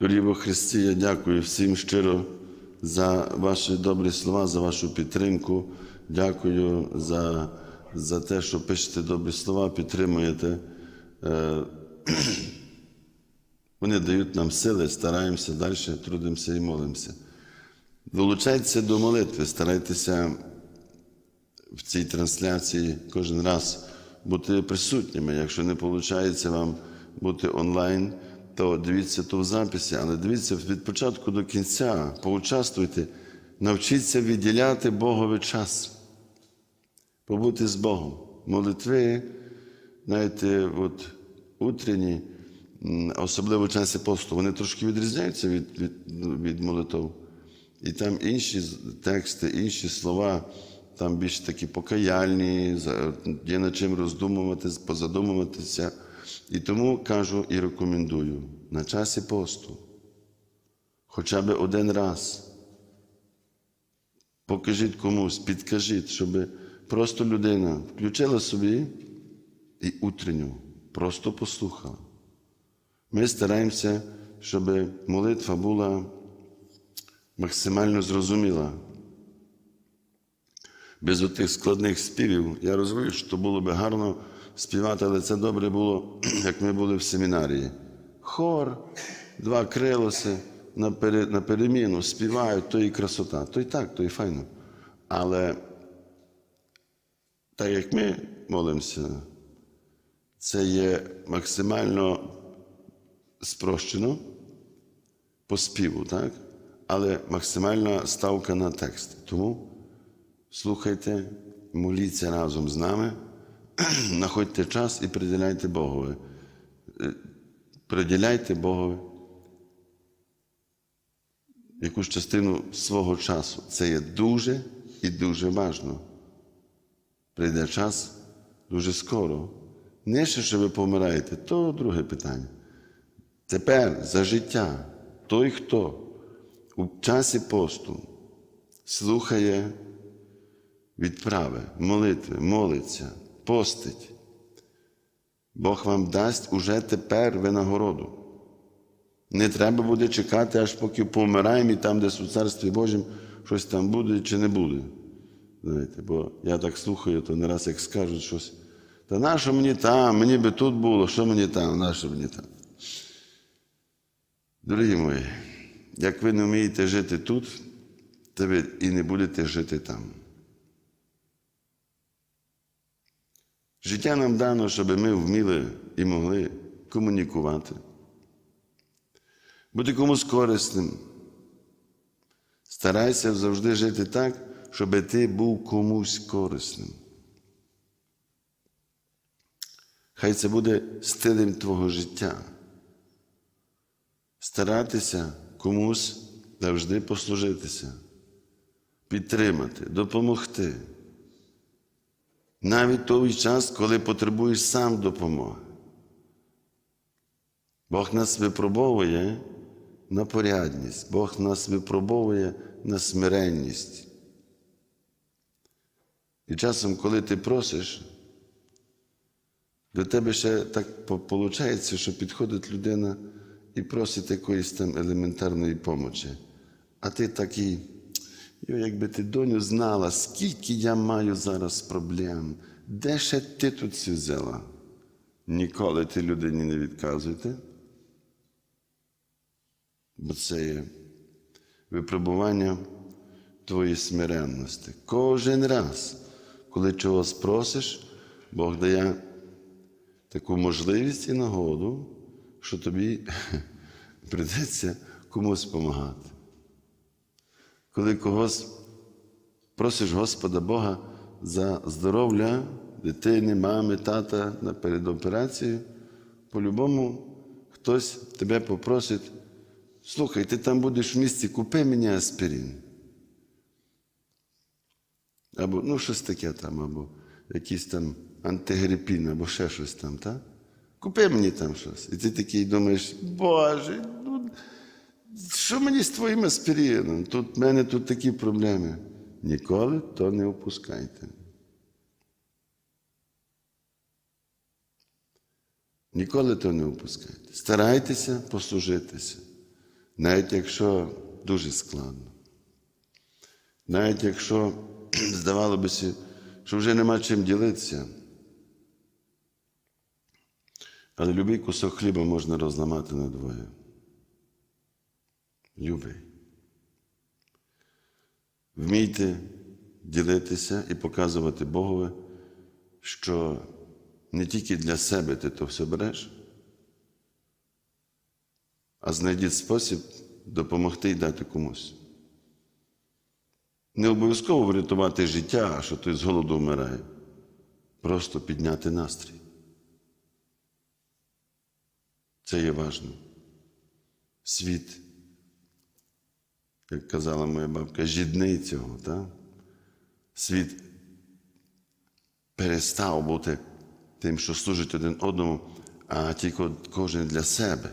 Во Христі, я дякую всім щиро за ваші добрі слова, за вашу підтримку. Дякую за, за те, що пишете добрі слова, підтримуєте. Е, Вони дають нам сили, стараємося далі, трудимося і молимося. Долучайтеся до молитви, старайтеся в цій трансляції кожен раз бути присутніми. Якщо не виходить вам бути онлайн, то дивіться то в записі, але дивіться від початку до кінця, поучаствуйте, навчіться відділяти Богові час, побути з Богом. Молитви, знаєте, от утренні, особливо в часі посту, вони трошки відрізняються від, від, від молитв. І там інші тексти, інші слова, там більш такі покаяльні, є над чим роздумувати, позадумуватися. І тому кажу і рекомендую на часі посту, хоча б один раз. Покажіть комусь, підкажіть, щоб просто людина включила собі і утренню, просто послухала. Ми стараємося, щоб молитва була максимально зрозуміла. Без отих складних співів. Я розумію, що було би гарно співати, але це добре було, як ми були в семінарії. Хор, два крилоси на, пере, на переміну співають, то і красота. То і так, то і файно. Але так як ми молимося, це є максимально спрощено по співу, так? але максимальна ставка на текст. Тому слухайте, моліться разом з нами, знаходьте час і приділяйте Богові. Е, Приділяйте Богові якусь частину свого часу. Це є дуже і дуже важно. Прийде час дуже скоро. Не ще, що ви помираєте, то друге питання. Тепер за життя той, хто у часі посту слухає відправи, молитви, молиться, постить, Бог вам дасть уже тепер винагороду. Не треба буде чекати, аж поки помираємо і там, десь у Царстві Божому, щось там буде чи не буде. Знаєте, бо я так слухаю, то не раз як скажуть щось. Та нащо мені там, мені би тут було, що мені там, нащо мені там. Дорогі мої, як ви не вмієте жити тут, то ви і не будете жити там. Життя нам дано, щоб ми вміли і могли комунікувати, бути комусь корисним. Старайся завжди жити так, щоб ти був комусь корисним. Хай це буде стилем твого життя. Старатися комусь завжди послужитися, підтримати, допомогти. Навіть той час, коли потребуєш сам допомоги. Бог нас випробовує на порядність, Бог нас випробовує на смиренність. І часом, коли ти просиш, до тебе ще так виходить, що підходить людина і просить якоїсь там елементарної помочі. А ти такий, «Йо, якби ти доню знала, скільки я маю зараз проблем, де ще ти тут все взяла? Ніколи ти людині не відказуйте. Бо це є випробування твоєї смиренності. Кожен раз, коли чогось просиш, Бог дає таку можливість і нагоду, що тобі прийдеться комусь допомагати. Коли когось просиш Господа Бога за здоров'я дитини, мами, тата перед операцією, по-любому хтось тебе попросить, слухай, ти там будеш в місті, купи мені аспірин. Або ну, щось таке там, або якийсь там антигрипін, або ще щось там, так? Купи мені там щось. І ти такий думаєш, Боже, що мені з твоїм аспірином? Тут в мене тут такі проблеми. Ніколи то не опускайте. Ніколи то не опускайте. Старайтеся послужитися. навіть якщо дуже складно. Навіть якщо здавало би, що вже нема чим ділитися. Але любий кусок хліба можна розламати на Любий. Вмійте ділитися і показувати Богові, що не тільки для себе ти то все береш, а знайдіть спосіб допомогти і дати комусь. Не обов'язково врятувати життя, що той з голоду вмирає. Просто підняти настрій. Це є важливо. Світ, як казала моя бабка, жідний цього. Так? Світ перестав бути тим, що служить один одному, а тільки кожен для себе.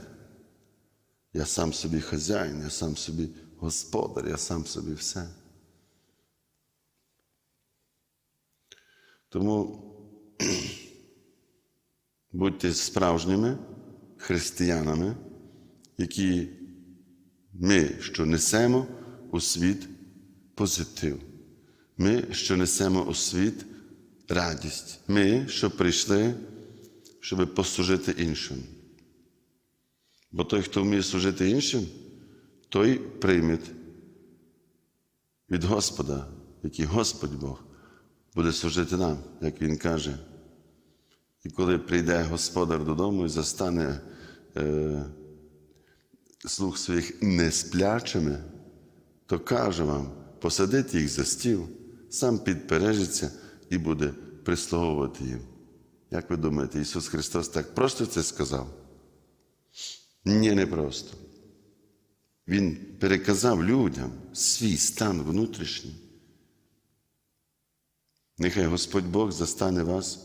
Я сам собі хазяїн, я сам собі господар, я сам собі все. Тому будьте справжніми християнами, які ми, що несемо у світ позитив. Ми, що несемо у світ радість. Ми, що прийшли, щоб послужити іншим. Бо той, хто вміє служити іншим, той прийме від Господа, який Господь Бог буде служити нам, як Він каже. І коли прийде Господар додому і застане е, слуг своїх несплячими, то каже вам, посадити їх за стіл, сам підпережиться і буде прислуговувати їм. Як ви думаєте, Ісус Христос так просто це сказав? Ні, не просто. Він переказав людям свій стан внутрішній. Нехай Господь Бог застане вас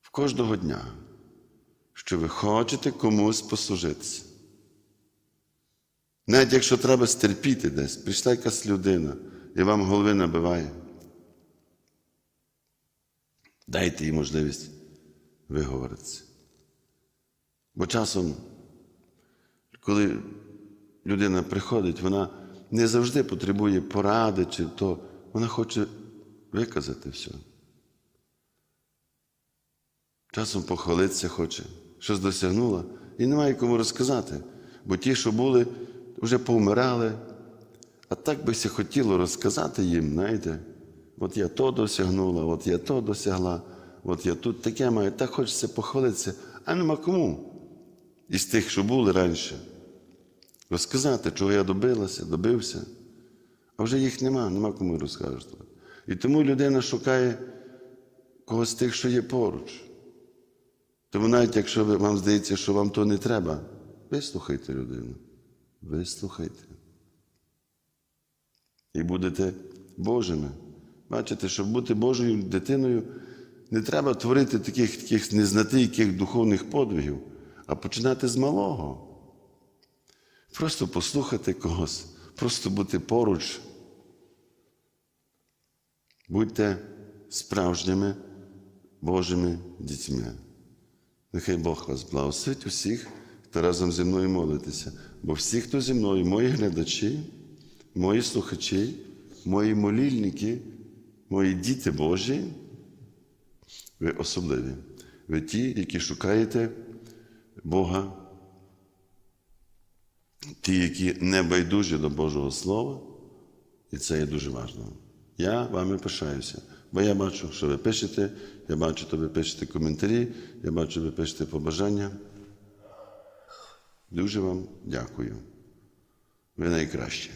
в кожного дня, що ви хочете комусь послужитися. Навіть якщо треба стерпіти десь, прийшла якась людина і вам голови набиває. Дайте їй можливість виговоритися. Бо часом, коли людина приходить, вона не завжди потребує поради, чи то вона хоче виказати все. Часом похвалитися хоче, щось досягнула, і немає кому розказати. Бо ті, що були, вже повмирали. А так би хотіло розказати їм, знаєте, от я то досягнула, от я то досягла, от я тут таке маю, так хочеться похвалитися, а нема кому. Із тих, що були раніше. Розказати, чого я добилася, добився. А вже їх нема, нема кому розкажете. І тому людина шукає когось з тих, що є поруч. Тому навіть якщо вам здається, що вам то не треба, вислухайте людину. Вислухайте. І будете Божими. Бачите, щоб бути Божою дитиною, не треба творити таких таких незнатийких духовних подвигів, а починати з малого. Просто послухати когось, просто бути поруч. Будьте справжніми Божими дітьми. Нехай Бог вас благословить усіх, хто разом зі мною молитеся. Бо всі, хто зі мною, мої глядачі, мої слухачі, мої молільники, мої діти Божі, ви особливі. Ви ті, які шукаєте Бога, ті, які не байдужі до Божого Слова, і це є дуже важливо. Я вами пишаюся, бо я бачу, що ви пишете, я бачу, що ви пишете коментарі, я бачу, ви пишете побажання. Дуже вам дякую. Ви найкращі.